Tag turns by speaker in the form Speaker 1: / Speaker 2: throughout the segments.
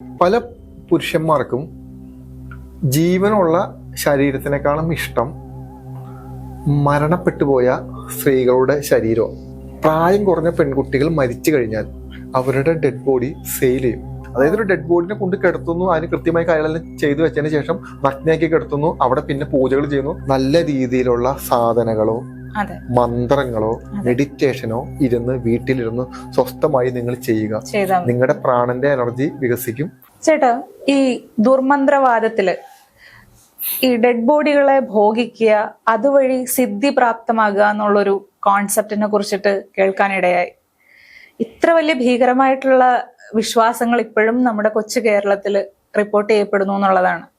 Speaker 1: പല പുരുഷന്മാർക്കും ജീവനുള്ള ശരീരത്തിനേക്കാളും ഇഷ്ടം മരണപ്പെട്ടു പോയ സ്ത്രീകളുടെ ശരീരം പ്രായം കുറഞ്ഞ പെൺകുട്ടികൾ മരിച്ചു കഴിഞ്ഞാൽ അവരുടെ ഡെഡ് ബോഡി സെയിൽ ചെയ്യും. അതായത് ഒരു ഡെഡ് ബോഡിനെ കൊണ്ട് കിടത്തുന്നു അതിന് കൃത്യമായി കാര്യങ്ങളെല്ലാം ചെയ്തു വെച്ചതിന് ശേഷം നഗ്നയാക്കി കിടത്തുന്നു അവിടെ പിന്നെ പൂജകൾ ചെയ്യുന്നു. നല്ല രീതിയിലുള്ള സാധനങ്ങളോ മന്ത്രങ്ങളോ. മെഡിറ്റേഷനോ ഇരുന്ന് വീട്ടിലിരുന്ന് സ്വസ്ഥമായി നിങ്ങൾ ചെയ്യുക. നിങ്ങളുടെ പ്രാണന്റെ എനർജി വികസിക്കും.
Speaker 2: ചേട്ടാ ഈ ദുർമന്ത്രവാദത്തിൽ ഈ ഡെഡ് ബോഡികളെ ഭോഗിക്കുക അതുവഴി സിദ്ധി പ്രാപ്തമാകുക എന്നുള്ളൊരു കോൺസെപ്റ്റിനെ കുറിച്ചിട്ട് കേൾക്കാനിടയായി. ഇത്ര വലിയ ഭീകരമായിട്ടുള്ള വിശ്വാസങ്ങൾ ഇപ്പോഴും നമ്മുടെ കൊച്ചു കേരളത്തിൽ റിപ്പോർട്ട് ചെയ്യപ്പെടുന്നു എന്നുള്ളതാണ്.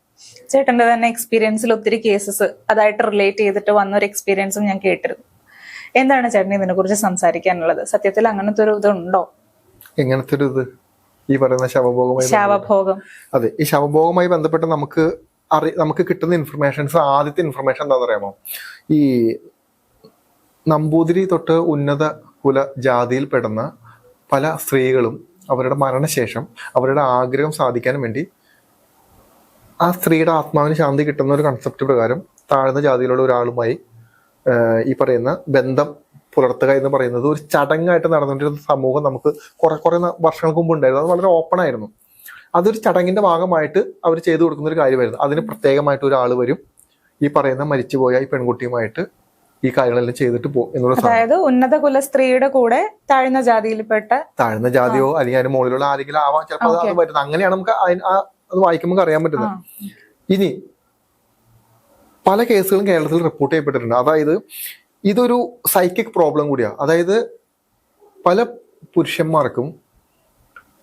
Speaker 2: ചേട്ടന്റെ തന്നെ എക്സ്പീരിയൻസിൽ ഒത്തിരി കേസസ് അതായിട്ട് റിലേറ്റ് ചെയ്തിട്ട് വന്നൊരു എക്സ്പീരിയൻസും ഞാൻ കേട്ടിരുന്നു. എന്താണ് ചേട്ടൻ ഇതിനെ കുറിച്ച് സംസാരിക്കാനുള്ളത്? സത്യത്തിൽ അങ്ങനത്തെ ഒരു ഇതുണ്ടോ?
Speaker 1: എങ്ങനത്തെ ഒരു ഇത്? ഈ പറയുന്ന ശവഭോഗമായി
Speaker 2: ശവഭോഗം.
Speaker 1: അതെ ഈ ശവഭോഗമായി ബന്ധപ്പെട്ട് നമുക്ക് അറി നമുക്ക് കിട്ടുന്ന ഇൻഫർമേഷൻസ് ആദ്യത്തെ ഇൻഫർമേഷൻ എന്താണെന്ന് അറിയാമോ ഈ നമ്പൂതിരി തൊട്ട് ഉന്നത കുല ജാതിയിൽ പെടുന്ന പല സ്ത്രീകളും അവരുടെ മരണശേഷം അവരുടെ ആഗ്രഹം സാധിക്കാൻ വേണ്ടി ആ സ്ത്രീയുടെ ആത്മാവിന് ശാന്തി കിട്ടുന്ന ഒരു കൺസെപ്റ്റ് പ്രകാരം താഴ്ന്ന ജാതിയിലുള്ള ഒരാളുമായി ഈ പറയുന്ന ബന്ധം പുലർത്തുക എന്ന് പറയുന്നത് ഒരു ചടങ്ങായിട്ട് നടന്നുകൊണ്ടിരുന്ന സമൂഹം നമുക്ക് കുറെ കുറെ വർഷങ്ങൾക്ക് മുമ്പ് ഉണ്ടായിരുന്നു. അത് വളരെ ഓപ്പൺ ആയിരുന്നു. അതൊരു ചടങ്ങിന്റെ ഭാഗമായിട്ട് അവർ ചെയ്തു കൊടുക്കുന്ന ഒരു കാര്യമായിരുന്നു. അതിന് പ്രത്യേകമായിട്ട് ഒരാൾ വരും. ഈ പറയുന്ന മരിച്ചുപോയ ഈ പെൺകുട്ടിയുമായിട്ട് ഈ കാര്യങ്ങളെല്ലാം ചെയ്തിട്ട് പോകും എന്നുള്ള
Speaker 2: അതായത് ഉന്നത കുല സ്ത്രീയുടെ കൂടെ താഴ്ന്ന ജാതിയിൽപ്പെട്ട
Speaker 1: താഴ്ന്ന ജാതിയോ അല്ലെങ്കിൽ അതിന് മുകളിലുള്ള ആരെങ്കിലും ആവാം. ചിലപ്പോൾ അത്. അങ്ങനെയാണ് നമുക്ക് ആ- അത് വായിക്കുമ്പോൾ അറിയാൻ പറ്റുന്നത്. ഇനി പല കേസുകളും കേരളത്തിൽ റിപ്പോർട്ട് ചെയ്യപ്പെട്ടിട്ടുണ്ട്. അതായത് ഇതൊരു സൈക്കിക് പ്രോബ്ലം കൂടിയാണ് അതായത് പല പുരുഷന്മാർക്കും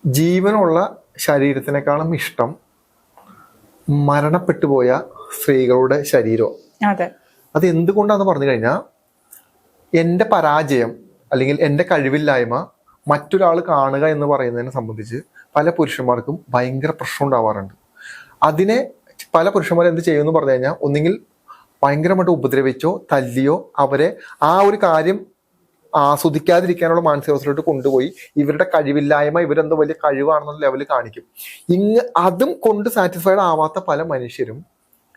Speaker 1: ജീവനുള്ള ശരീരത്തിനേക്കാളും ഇഷ്ടം മരണപ്പെട്ടു പോയ സ്ത്രീകളുടെ ശരീരം.
Speaker 2: അതെ.
Speaker 1: എന്തുകൊണ്ടാന്ന് പറഞ്ഞു കഴിഞ്ഞാൽ എന്റെ പരാജയം അല്ലെങ്കിൽ എന്റെ കഴിവില്ലായ്മ മറ്റൊരാൾ കാണുക എന്ന് പറയുന്നതിനെ സംബന്ധിച്ച് പല പുരുഷന്മാർക്കും ഭയങ്കര പ്രശ്നം ഉണ്ടാവാറുണ്ട്. അതിനെ പല പുരുഷന്മാരും എന്ത് ചെയ്യുമെന്ന് പറഞ്ഞു കഴിഞ്ഞാൽ ഒന്നുകിൽ ഭയങ്കരമായിട്ട് ഉപദ്രവിച്ചോ തല്ലിയോ അവരെ ആ ഒരു കാര്യം ആസ്വദിക്കാതിരിക്കാനുള്ള മാനസികാവസ്ഥയിലോട്ട് കൊണ്ടുപോയി ഇവരുടെ കഴിവില്ലായ്മ ഇവരെന്തോ വലിയ കഴിവാണെന്നുള്ള ലെവലിൽ കാണിക്കും. ഇങ്ങ് അതും കൊണ്ട് സാറ്റിസ്ഫൈഡ് ആവാത്ത പല മനുഷ്യരും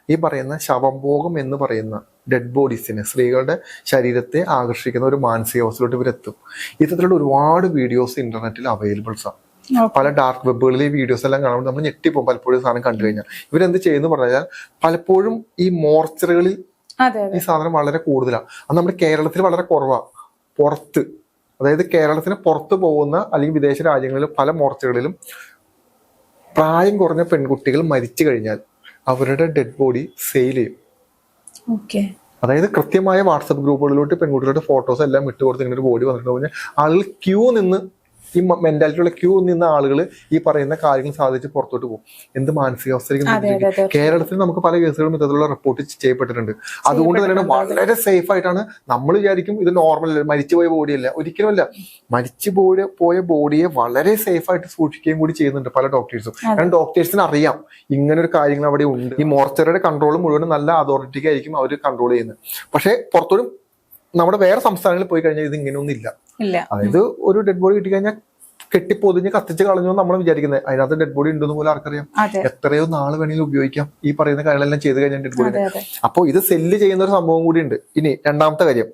Speaker 1: ഈ പറയുന്ന ശവംഭോഗം എന്ന് പറയുന്ന ഡെഡ് ബോഡീസിനെ സ്ത്രീകളുടെ ശരീരത്തെ ആകർഷിക്കുന്ന ഒരു മാനസികാവസ്ഥയിലോട്ട് ഇവരെത്തും. ഇത്തരത്തിലുള്ള ഒരുപാട് വീഡിയോസ് ഇന്റർനെറ്റിൽ അവൈലബിൾസ് ആണ്. പല ഡാർക്ക് വെബുകളിൽ ഈ വീഡിയോസ് എല്ലാം കാണുമ്പോൾ നമ്മൾ ഞെട്ടിപ്പോകും പലപ്പോഴും സാധനം കണ്ടു കഴിഞ്ഞാൽ. ഇവരെന്ത് ചെയ്യുന്നു പറഞ്ഞാൽ പലപ്പോഴും ഈ മോർച്ചറുകളിൽ ഈ സാധനം വളരെ കൂടുതലാണ് അത് നമ്മുടെ കേരളത്തിൽ വളരെ കുറവാണ് പുറത്ത്. അതായത് കേരളത്തിന് പുറത്ത് പോകുന്ന അല്ലെങ്കിൽ വിദേശ രാജ്യങ്ങളിൽ പല മോർച്ചകളിലും പ്രായം കുറഞ്ഞ പെൺകുട്ടികൾ മരിച്ചു കഴിഞ്ഞാൽ അവരുടെ ഡെഡ് ബോഡി സെയിൽ ചെയ്യും. അതായത് കൃത്യമായ വാട്സപ്പ് ഗ്രൂപ്പുകളിലോട്ട് പെൺകുട്ടികളുടെ ഫോട്ടോസ് എല്ലാം ഇട്ട് കൊടുത്ത് ഇങ്ങനെ ഒരു ബോഡി വന്നിട്ട് കഴിഞ്ഞാൽ ആളുകൾ ക്യൂ നിന്ന് ഈ മെന്റാലിറ്റിയുള്ള ക്യൂ നിന്ന ആളുകൾ ഈ പറയുന്ന കാര്യങ്ങൾ സാധിച്ച് പുറത്തോട്ട് പോകും. എന്ത് മാനസികാവസ്ഥയിലേക്ക് കേരളത്തിൽ നമുക്ക് പല കേസുകളും ഇത്തരത്തിലുള്ള റിപ്പോർട്ട് ചെയ്യപ്പെട്ടിട്ടുണ്ട്. അതുകൊണ്ട് തന്നെയാണ് വളരെ സേഫ് ആയിട്ടാണ് നമ്മൾ വിചാരിക്കും ഇത് നോർമൽ അല്ല മരിച്ചുപോയ ബോഡിയല്ല ഒരിക്കലുമല്ല മരിച്ചു പോയ പോയ ബോഡിയെ വളരെ സേഫ് ആയിട്ട് സൂക്ഷിക്കുകയും കൂടി ചെയ്യുന്നുണ്ട് പല ഡോക്ടേഴ്സും കാരണം ഡോക്ടേഴ്സിന് അറിയാം ഇങ്ങനെ ഒരു കാര്യങ്ങൾ അവിടെ ഉണ്ട്. ഈ മോർച്ചറിയുടെ കൺട്രോൾ മുഴുവൻ നല്ല അതോറിറ്റിക്കായിരിക്കും അവർ കൺട്രോൾ ചെയ്യുന്നത്. പക്ഷേ പുറത്തോടും നമ്മുടെ വേറെ സംസ്ഥാനങ്ങളിൽ പോയി കഴിഞ്ഞാൽ ഇത് ഇങ്ങനെയൊന്നും ഇല്ല. അതായത് ഒരു ഡെഡ് ബോഡി കിട്ടിക്കഴിഞ്ഞാൽ കെട്ടിപ്പൊതിഞ്ഞ് കത്തിച്ച് കളഞ്ഞു നമ്മൾ വിചാരിക്കുന്നത്. അതിനകത്ത് ഡെഡ് ബോഡി ഉണ്ടെന്ന് പോലും ആർക്കറിയാം. എത്രയോ നാൾ വേണമെങ്കിലും ഉപയോഗിക്കാം. ഈ പറയുന്ന കാര്യങ്ങളെല്ലാം ചെയ്ത് കഴിഞ്ഞാൽ ഡെഡ് ബോഡി അപ്പോൾ ഇത് സെല്ല് ചെയ്യുന്ന ഒരു സംഭവം കൂടി ഉണ്ട്. ഇനി രണ്ടാമത്തെ കാര്യം.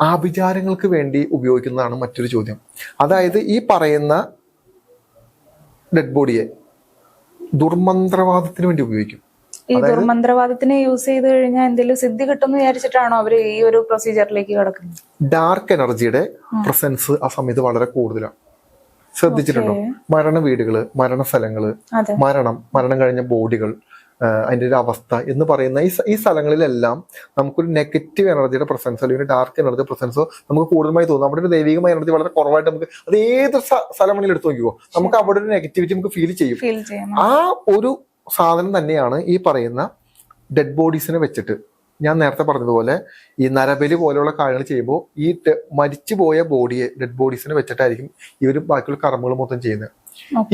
Speaker 1: ആഭിചാരങ്ങൾക്ക് വേണ്ടി ഉപയോഗിക്കുന്നതാണ് മറ്റൊരു ചോദ്യം. അതായത് ഈ പറയുന്ന ഡെഡ് ബോഡിയെ ദുർമന്ത്രവാദത്തിന് വേണ്ടി ഉപയോഗിക്കും.
Speaker 2: ഈ ദുർമന്ത്രവാദത്തിനെ യൂസ് ചെയ്ത് കഴിഞ്ഞാൽ എന്തെങ്കിലും സിദ്ധി കിട്ടും വിചാരിച്ചിട്ടാണോ അവർ ഈ ഒരു പ്രൊസീജിയറിലേക്ക് കിടക്കുന്നത്?
Speaker 1: ഡാർക്ക് എനർജിയുടെ പ്രസൻസ് ആ സമയത്ത് വളരെ കൂടുതലാണ് ശ്രദ്ധിച്ചിട്ടുണ്ടോ? മരണ വീടുകൾ മരണ
Speaker 2: സ്ഥലങ്ങൾ
Speaker 1: മരണം മരണം കഴിഞ്ഞ ബോഡികൾ അതിന്റെ ഒരു അവസ്ഥ എന്ന് പറയുന്ന ഈ സ്ഥലങ്ങളിലെല്ലാം നമുക്കൊരു നെഗറ്റീവ് എനർജിയുടെ പ്രസൻസ് അല്ലെങ്കിൽ ഡാർക്ക് എനർജി പ്രസൻസോ നമുക്ക് കൂടുതലായി തോന്നും. നമ്മുടെ ഒരു ദൈവികമായ എനർജി വളരെ കുറവായിട്ട് നമുക്ക് അത് ഏത് സ്ഥലമാണെങ്കിലും എടുത്തു നോക്കിയോ നമുക്ക് അവിടെ ഒരു നെഗറ്റിവിറ്റി നമുക്ക് ഫീൽ ചെയ്യും. ആ ഒരു സാധനം തന്നെയാണ് ഈ പറയുന്ന ഡെഡ് ബോഡീസിനെ വെച്ചിട്ട്. ഞാൻ നേരത്തെ പറഞ്ഞതുപോലെ ഈ നരബലി പോലെയുള്ള കാര്യങ്ങൾ ചെയ്യുമ്പോൾ ഈ മരിച്ചു പോയ ബോഡിയെ ഡെഡ് ബോഡീസിനെ വെച്ചിട്ടായിരിക്കും ഇവർ ബാക്കിയുള്ള കർമ്മങ്ങൾ മൊത്തം ചെയ്യുന്നത്.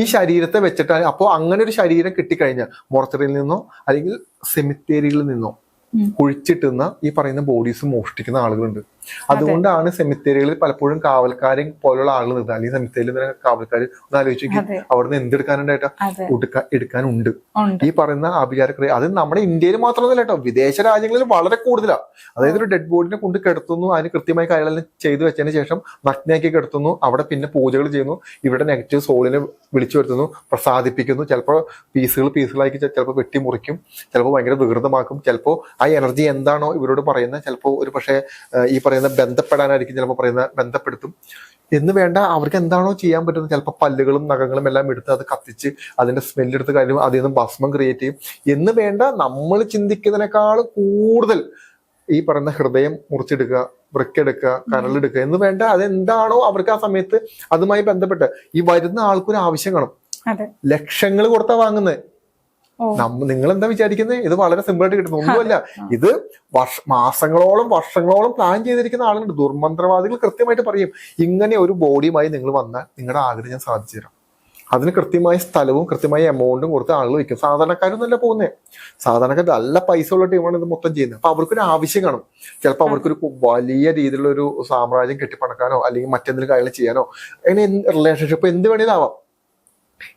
Speaker 1: ഈ ശരീരത്തെ വെച്ചിട്ടാണ് അപ്പോൾ അങ്ങനെ ഒരു ശരീരം കിട്ടിക്കഴിഞ്ഞാൽ മോർച്ചറിയിൽ നിന്നോ അല്ലെങ്കിൽ സെമിത്തേരിയിൽ നിന്നോ കുഴിച്ചിട്ടുന്ന ഈ പറയുന്ന ബോഡീസ് മോഷ്ടിക്കുന്ന ആളുകളുണ്ട്. അതുകൊണ്ടാണ് സെമിത്തേരികളിൽ പലപ്പോഴും കാവൽക്കാരെ പോലുള്ള ആളുകൾ നിൽക്കുന്നത് അല്ലെങ്കിൽ സെമിത്തേരിയിൽ കാവൽക്കാർ ഒന്ന് ആലോചിച്ച്
Speaker 2: അവിടെ
Speaker 1: നിന്ന് എന്തെടുക്കാനുണ്ടായിട്ടോ എടുക്കാനുണ്ട്. ഈ പറയുന്ന ആഭിചാരക്രിയ അത് നമ്മുടെ ഇന്ത്യയിൽ മാത്രമല്ല കേട്ടോ. വിദേശ രാജ്യങ്ങളിൽ വളരെ കൂടുതലാണ് അതായത് ഒരു ഡെഡ് ബോഡിനെ കൊണ്ട് കിടത്തുന്നു. അതിന് കൃത്യമായി കാര്യങ്ങളെല്ലാം ചെയ്തു വെച്ചതിന് ശേഷം നഗ്നയാക്കി കിടത്തുന്നു. അവിടെ പിന്നെ പൂജകൾ ചെയ്യുന്നു. ഇവിടെ നെഗറ്റീവ് സോളിനെ വിളിച്ചു വരുത്തുന്നു. പ്രസാദിപ്പിക്കുന്നു. ചിലപ്പോൾ പീസുകൾ പീസുകളാക്കി ചിലപ്പോൾ വെട്ടിമുറിക്കും. ചിലപ്പോൾ ഭയങ്കര വികൃതമാക്കും. ചിലപ്പോൾ ആ എനർജി എന്താണോ ഇവരോട് പറയുന്നത്. ചിലപ്പോൾ ഒരു പക്ഷേ ഈ പറയുന്ന ബന്ധപ്പെടാനായിരിക്കും ചിലപ്പോൾ പറയുന്ന ബന്ധപ്പെടുത്തും. എന്ന് വേണ്ട അവർക്ക് എന്താണോ ചെയ്യാൻ പറ്റുന്നത് ചിലപ്പോൾ പല്ലുകളും നഖങ്ങളും എല്ലാം എടുത്ത് അത് കത്തിച്ച് അതിന്റെ സ്മെല്ലെടുത്ത് കാര്യം അതിൽ നിന്ന് ഭസ്മം ക്രിയേറ്റ് ചെയ്യും. എന്ന് വേണ്ട നമ്മൾ ചിന്തിക്കുന്നതിനേക്കാൾ കൂടുതൽ ഈ പറയുന്ന ഹൃദയം മുറിച്ചെടുക്കുക വൃക്കെടുക്കുക കരളെടുക്കുക എന്ന് വേണ്ട അതെന്താണോ അവർക്ക് ആ സമയത്ത് അതുമായി ബന്ധപ്പെട്ട് ഈ വരുന്ന ആൾക്കൊരു ആവശ്യം കാണും. ലക്ഷങ്ങൾ കൊടുത്താ വാങ്ങുന്നത് നിങ്ങൾ എന്താ വിചാരിക്കുന്നത് ഇത് വളരെ സിമ്പിൾ ആയിട്ട് കിട്ടുന്നു. ഒന്നുമല്ല. ഇത് വർഷ മാസങ്ങളോളം വർഷങ്ങളോളം പ്ലാൻ ചെയ്തിരിക്കുന്ന ആളുണ്ട് ദുർമന്ത്രവാദികൾ കൃത്യമായിട്ട് പറയും. ഇങ്ങനെ ഒരു ബോഡിയുമായി നിങ്ങൾ വന്നാൽ നിങ്ങളുടെ ആഗ്രഹം ഞാൻ സാധിച്ചു തരാം. അതിന് കൃത്യമായ സ്ഥലവും കൃത്യമായ എമൗണ്ടും കൊടുത്ത് ആളുകൾ വയ്ക്കും സാധാരണക്കാരൊന്നല്ല പോകുന്നത് സാധാരണക്കാർ നല്ല പൈസ ഉള്ള ടീമാണ് ഇത് മൊത്തം ചെയ്യുന്നത്. അപ്പൊ അവർക്കൊരു ആവശ്യം കാണും. ചിലപ്പോൾ അവർക്കൊരു വലിയ രീതിയിലുള്ള ഒരു സാമ്രാജ്യം കെട്ടിപ്പണക്കാനോ അല്ലെങ്കിൽ മറ്റെന്തെങ്കിലും കാര്യങ്ങൾ ചെയ്യാനോ. അങ്ങനെ റിലേഷൻഷിപ്പ് എന്ത് വേണേലും ആവാം.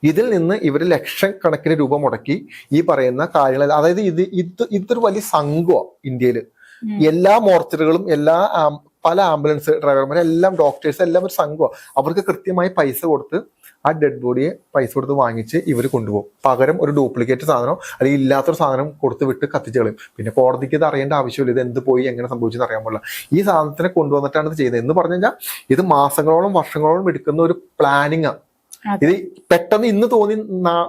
Speaker 1: ഇതിൽ നിന്ന് ഇവർ ലക്ഷക്കണക്കിന് രൂപ മുടക്കി ഈ പറയുന്ന കാര്യങ്ങൾ അതായത് ഇത് ഇത് ഇതൊരു വലിയ സംഘമാണ് ഇന്ത്യയിൽ എല്ലാ മോർച്ചറികളും എല്ലാ പല ആംബുലൻസ് ഡ്രൈവർമാരും എല്ലാം ഡോക്ടേഴ്സ് എല്ലാം ഒരു സംഘമാണ് അവർക്ക് കൃത്യമായി പൈസ കൊടുത്ത് ആ ഡെഡ് ബോഡിയെ പൈസ കൊടുത്ത് വാങ്ങിച്ച് ഇവർ കൊണ്ടുപോകും. പകരം ഒരു ഡ്യൂപ്ലിക്കേറ്റ് സാധനം അല്ലെങ്കിൽ ഇല്ലാത്തൊരു സാധനം കൊടുത്ത് വിട്ട് കത്തിച്ച് കളയും. പിന്നെ കോടതിക്ക് ഇത് അറിയേണ്ട ആവശ്യമില്ല. ഇത് എന്ത് പോയി എങ്ങനെ സംഭവിച്ചെന്ന് അറിയാൻ പാടില്ല. ഈ സാധനത്തിനെ കൊണ്ടുവന്നിട്ടാണ് ഇത് ചെയ്യുന്നത് എന്ന് പറഞ്ഞു കഴിഞ്ഞാൽ ഇത് മാസങ്ങളോളം വർഷങ്ങളോളം എടുക്കുന്ന ഒരു പ്ലാനിങ്
Speaker 2: അതെ.
Speaker 1: ഇത് പെട്ടെന്ന് ഇന്ന് തോന്നി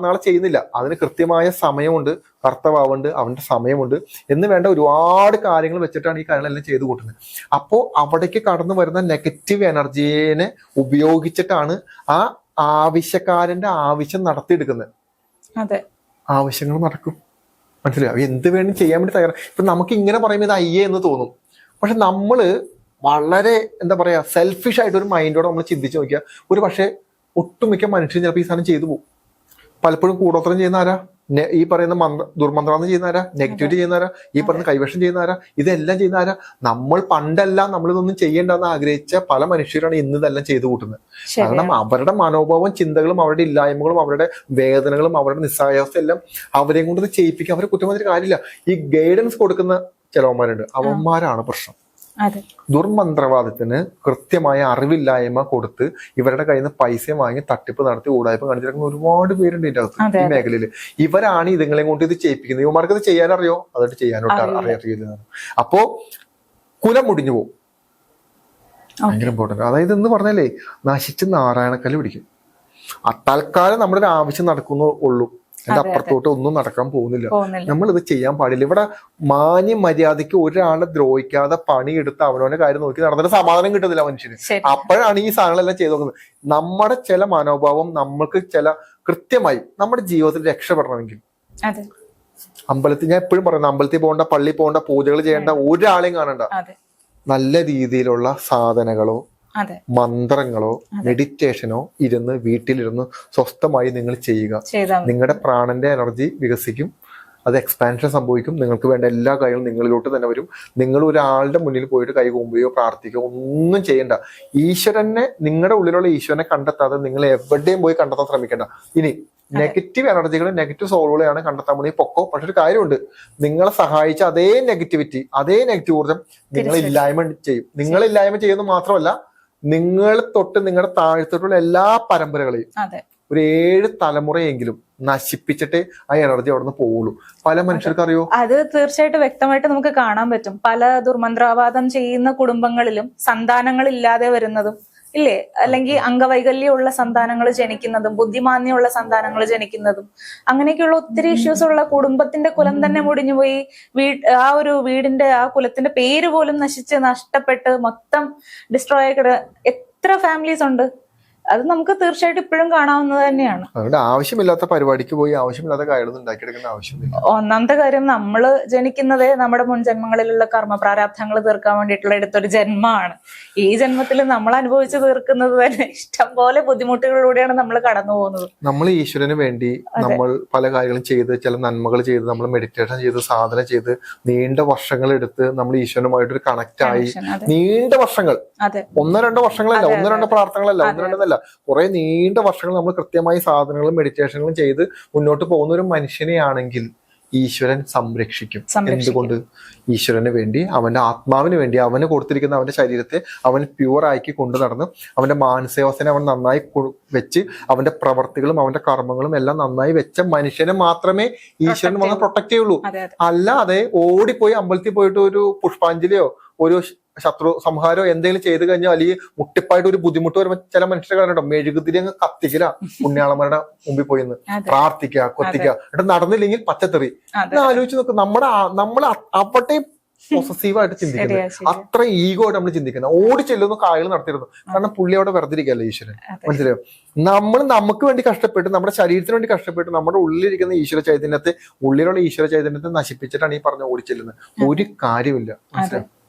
Speaker 1: നാളെ ചെയ്യുന്നില്ല. അതിന് കൃത്യമായ സമയമുണ്ട് കർത്തവാവുണ്ട് അവന്റെ സമയമുണ്ട്. എന്ന് വേണ്ട ഒരുപാട് കാര്യങ്ങൾ വെച്ചിട്ടാണ് ഈ കാര്യങ്ങളെല്ലാം ചെയ്തു കൂട്ടുന്നത്. അപ്പോൾ അവിടേക്ക് കടന്നു വരുന്ന നെഗറ്റീവ് എനർജീനെ ഉപയോഗിച്ചിട്ടാണ് ആ ആവശ്യക്കാരന്റെ ആവശ്യം നടത്തിയെടുക്കുന്നത്.
Speaker 2: അതെ.
Speaker 1: ആവശ്യങ്ങൾ നടക്കും. മനസ്സിലായി? എന്ത് വേണം ചെയ്യാൻ വേണ്ടി തയ്യാറാണ് ഇപ്പൊ നമുക്ക് ഇങ്ങനെ പറയുമ്പോൾ ഇത് അയ്യേ എന്ന് തോന്നും. പക്ഷെ നമ്മൾ വളരെ എന്താ പറയാ സെൽഫിഷ് ആയിട്ട് ഒരു മൈൻഡോടെ നമ്മൾ ചിന്തിച്ചു നോക്കിയാൽ ഒരു പക്ഷേ ഒട്ടുമിക്ക മനുഷ്യരും ചിലപ്പോൾ ഈ സാധനം ചെയ്തു പോകും. പലപ്പോഴും കൂടോത്രം ചെയ്യുന്ന ആരാ? ഈ പറയുന്ന മന്ത്ര ദുർമന്ത്രം ചെയ്യുന്ന ആരാ? നെഗറ്റിവിറ്റി ചെയ്യുന്ന ആരാ? ഈ പറയുന്ന കൈവശം ചെയ്യുന്ന ആരാ? ഇതെല്ലാം ചെയ്യുന്ന ആരാ? നമ്മൾ പണ്ടെല്ലാം നമ്മളിതൊന്നും ചെയ്യേണ്ടെന്ന് ആഗ്രഹിച്ച പല മനുഷ്യരാണ് ഇന്ന് ഇതെല്ലാം ചെയ്തു കൂട്ടുന്നത്. കാരണം അവരുടെ മനോഭാവം ചിന്തകളും അവരുടെ ഇല്ലായ്മകളും അവരുടെ വേദനകളും അവരുടെ നിസ്സഹായാവസ്ഥ എല്ലാം അവരെയും കൊണ്ട് ചെയ്യിപ്പിക്കാൻ അവരെ കുറ്റം കാര്യമില്ല. ഈ ഗൈഡൻസ് കൊടുക്കുന്ന ചിലവന്മാരുണ്ട്. അവന്മാരാണ് പ്രശ്നം. ദുർമന്ത്രവാദത്തിന് കൃത്യമായ അറിവില്ലായ്മ കൊടുത്ത് ഇവരുടെ കയ്യിൽ നിന്ന് പൈസ വാങ്ങി തട്ടിപ്പ് നടത്തി ഊടായ്പ കാണിച്ചിരിക്കുന്ന ഒരുപാട് പേരുണ്ട് ഇതിന്റെ അകത്ത് ഈ. മേഖലയിൽ. ഇവരാണ് ഇതുങ്ങളെ കൊണ്ട് ഇത് ചെയ്യിപ്പിക്കുന്നത്. ഇവന്മാർക്ക് ഇത് ചെയ്യാനറിയോ? അതായിട്ട് ചെയ്യാനോട്ട്.
Speaker 2: അറിയില്ല.
Speaker 1: അപ്പോ കുലം മുടിഞ്ഞു പോകും ഭയങ്കര ഇമ്പോർട്ടന്റ് അതായത് എന്ന് പറഞ്ഞാലേ നശിച്ച് നാരായണക്കല്ല് പിടിക്കും. തൽക്കാലം നമ്മുടെ ഒരു ആവശ്യം നടക്കുന്നു ഉള്ളൂ. അതിന്റെ
Speaker 2: അതെ.
Speaker 1: അപ്പുറത്തോട്ട് ഒന്നും നടക്കാൻ പോകുന്നില്ല. നമ്മൾ ഇത് ചെയ്യാൻ പാടില്ല. ഇവിടെ മാന്യ മര്യാദയ്ക്ക് ഒരാളെ ദ്രോഹിക്കാതെ പണിയെടുത്ത് അവനവന്റെ കാര്യം നോക്കി നടന്നിട്ട് സമാധാനം കിട്ടുന്നില്ല മനുഷ്യന്. അപ്പോഴാണ് ഈ സാധനങ്ങളെല്ലാം ചെയ്തു നോക്കുന്നത്. നമ്മുടെ ചില മനോഭാവം നമ്മൾക്ക് ചില കൃത്യമായി നമ്മുടെ ജീവിതത്തിൽ രക്ഷപ്പെടണമെങ്കിൽ. അമ്പലത്തിൽ ഞാൻ എപ്പോഴും പറയുന്നത് അമ്പലത്തിൽ പോകണ്ട പള്ളി പോകണ്ട പൂജകൾ ചെയ്യേണ്ട ഒരാളെയും കാണണ്ട. നല്ല രീതിയിലുള്ള സാധനങ്ങളോ
Speaker 2: അതെ
Speaker 1: മന്ത്രങ്ങളോ മെഡിറ്റേഷനോ ഇരുന്ന് വീട്ടിലിരുന്ന് സ്വസ്ഥമായി നിങ്ങൾ ചെയ്യുക. നിങ്ങളുടെ പ്രാണന്റെ എനർജി വികസിക്കും. അത് എക്സ്പാൻഷൻ സംഭവിക്കും. നിങ്ങൾക്ക് വേണ്ട എല്ലാ കാര്യങ്ങളും നിങ്ങളിലോട്ട് തന്നെ വരും. നിങ്ങൾ ഒരാളുടെ മുന്നിൽ പോയിട്ട് കൈ കൊമ്പുകയോ പ്രാർത്ഥിക്കുകയോ ഒന്നും ചെയ്യണ്ട. ഈശ്വരനെ നിങ്ങളുടെ ഉള്ളിലുള്ള ഈശ്വരനെ കണ്ടെത്താതെ നിങ്ങൾ എവിടെയും പോയി കണ്ടെത്താൻ ശ്രമിക്കേണ്ട. ഇനി നെഗറ്റീവ് എനർജികൾ നെഗറ്റീവ് സോളുകളെയാണ് കണ്ടെത്താൻ വേണ്ടി പൊക്കോ പക്ഷെ ഒരു കാര്യമുണ്ട്. നിങ്ങളെ സഹായിച്ച അതേ നെഗറ്റിവിറ്റി അതേ നെഗറ്റീവ്
Speaker 2: ഊർജം.
Speaker 1: ഇല്ലായ്മ ചെയ്യും. നിങ്ങൾ ഇല്ലായ്മ ചെയ്യുന്നത് മാത്രമല്ല നിങ്ങൾ തൊട്ട് നിങ്ങളുടെ താഴ്ത്തോട്ടുള്ള എല്ലാ പരമ്പരകളെയും
Speaker 2: അതെ.
Speaker 1: ഒരു ഏഴ് തലമുറയെങ്കിലും നശിപ്പിച്ചിട്ടേ ആ എനർജി അവിടെ നിന്ന് പോവുള്ളൂ. പല മനുഷ്യർക്ക് അറിയോ
Speaker 2: അത് തീർച്ചയായിട്ടും വ്യക്തമായിട്ട് നമുക്ക് കാണാൻ പറ്റും. പല ദുർമന്ത്രാവാദം ചെയ്യുന്ന കുടുംബങ്ങളിലും സന്താനങ്ങൾ ഇല്ലാതെ വരുന്നതും ഇല്ലേ? അല്ലെങ്കിൽ അംഗവൈകല്യമുള്ള സന്താനങ്ങൾ ജനിക്കുന്നതും ബുദ്ധിമാന്യമുള്ള സന്താനങ്ങൾ ജനിക്കുന്നതും അങ്ങനെയൊക്കെയുള്ള ഒത്തിരി ഇഷ്യൂസ് ഉള്ള കുടുംബത്തിന്റെ കുലം തന്നെ മുടിഞ്ഞുപോയി വീ ആ ഒരു വീടിന്റെ ആ കുലത്തിന്റെ പേര് പോലും നശിച്ച് നഷ്ടപ്പെട്ട് മൊത്തം ഡിസ്ട്രോയ് ആയി കിട എത്ര ഫാമിലീസ് ഉണ്ട്? അത് നമുക്ക് തീർച്ചയായിട്ടും ഇപ്പോഴും കാണാവുന്നത് തന്നെയാണ്.
Speaker 1: അതുകൊണ്ട് ആവശ്യമില്ലാത്ത പരിപാടിക്ക് പോയി ആവശ്യമില്ലാത്ത കാര്യങ്ങൾ ആവശ്യമില്ല.
Speaker 2: ഒന്നാമത്തെ കാര്യം നമ്മൾ ജനിക്കുന്നത് നമ്മുടെ മുൻ ജന്മങ്ങളിലുള്ള കർമ്മ പ്രാരാബ്ധങ്ങൾ തീർക്കാൻ വേണ്ടിയിട്ടുള്ള എടുത്തൊരു ജന്മമാണ്. ഈ ജന്മത്തിൽ നമ്മൾ അനുഭവിച്ച് തീർക്കുന്നത് തന്നെ ഇഷ്ടം പോലെ ബുദ്ധിമുട്ടുകളിലൂടെയാണ് നമ്മൾ കടന്നു പോകുന്നത്.
Speaker 1: നമ്മൾ ഈശ്വരന് വേണ്ടി നമ്മൾ പല കാര്യങ്ങളും ചെയ്ത് ചില നന്മകൾ ചെയ്ത് നമ്മൾ മെഡിറ്റേഷൻ ചെയ്ത് സാധന ചെയ്ത് നീണ്ട വർഷങ്ങൾ എടുത്ത് നമ്മൾ ഈശ്വരനുമായിട്ട് ഒരു കണക്ട് ആയി നീണ്ട വർഷങ്ങൾ. ഒന്നോ രണ്ടോ വർഷങ്ങളല്ല ഒന്നോ രണ്ടോ പ്രാർത്ഥനകളല്ല ഒന്നോ രണ്ടല്ല കുറെ നീണ്ട വർഷങ്ങൾ നമ്മൾ കൃത്യമായി സാധനങ്ങളും മെഡിറ്റേഷനുകളും ചെയ്ത് മുന്നോട്ട് പോകുന്ന ഒരു മനുഷ്യനെയാണെങ്കിൽ ഈശ്വരൻ സംരക്ഷിക്കും. എന്തുകൊണ്ട്? ഈശ്വരന് വേണ്ടി അവന്റെ ആത്മാവിന് വേണ്ടി അവന് കൊടുത്തിരിക്കുന്ന അവന്റെ ശരീരത്തെ അവൻ പ്യുവർ ആക്കി കൊണ്ടു നടന്ന് അവന്റെ മാനസികാവസ്ഥനെ അവൻ നന്നായി വെച്ച് അവന്റെ പ്രവർത്തികളും അവന്റെ കർമ്മങ്ങളും എല്ലാം നന്നായി വെച്ച മനുഷ്യനെ മാത്രമേ ഈശ്വരൻ വന്ന് പ്രൊട്ടക്ട് ചെയ്യുള്ളൂ. അല്ലാതെ ഓടിപ്പോയി അമ്പലത്തിൽ പോയിട്ട് ഒരു പുഷ്പാഞ്ജലിയോ ഒരു ശത്രു സംഹാരോ എന്തെങ്കിലും ചെയ്തു കഴിഞ്ഞാൽ അല്ലെങ്കിൽ മുട്ടിപ്പായിട്ട് ഒരു ബുദ്ധിമുട്ട് വരുമ്പോൾ ചില മനുഷ്യരെ കാണുന്നുണ്ടോ? മെഴുകുതിരി അങ്ങ് കത്തിക്കില്ല പുണ്യാളന്മാരുടെ മുമ്പിൽ പോയി പ്രാർത്ഥിക്കുക കൊത്തിക്കുക എന്നിട്ട് നടന്നില്ലെങ്കിൽ പച്ചത്തെറി. ഇത് ആലോചിച്ച് നോക്ക് നമ്മുടെ നമ്മൾ അവിടെ പോസസീവായിട്ട് ചിന്തിക്കുന്നത് അത്ര ഈഗോ ആയിട്ട് നമ്മൾ ചിന്തിക്കുന്നത് ഓടി ചെല്ലുന്ന കായൽ നടത്തിയിരുന്നു. കാരണം പുള്ളി അവിടെ വെറുതെ ഇരിക്കല്ലേ ഈശ്വരൻ മനസ്സിലായോ? നമ്മൾ നമുക്ക് വേണ്ടി കഷ്ടപ്പെട്ട് നമ്മുടെ ശരീരത്തിന് വേണ്ടി കഷ്ടപ്പെട്ട് നമ്മുടെ ഉള്ളിലിരിക്കുന്ന ഈശ്വര ചൈതന്യത്തെ ഉള്ളിലുള്ള ഈശ്വര ചൈതന്യത്തെ നശിപ്പിച്ചിട്ടാണ് ഈ പറഞ്ഞ ഓടിച്ചെല്ലുന്നത് ഒരു കാര്യമില്ല മനസ്സിലായോ?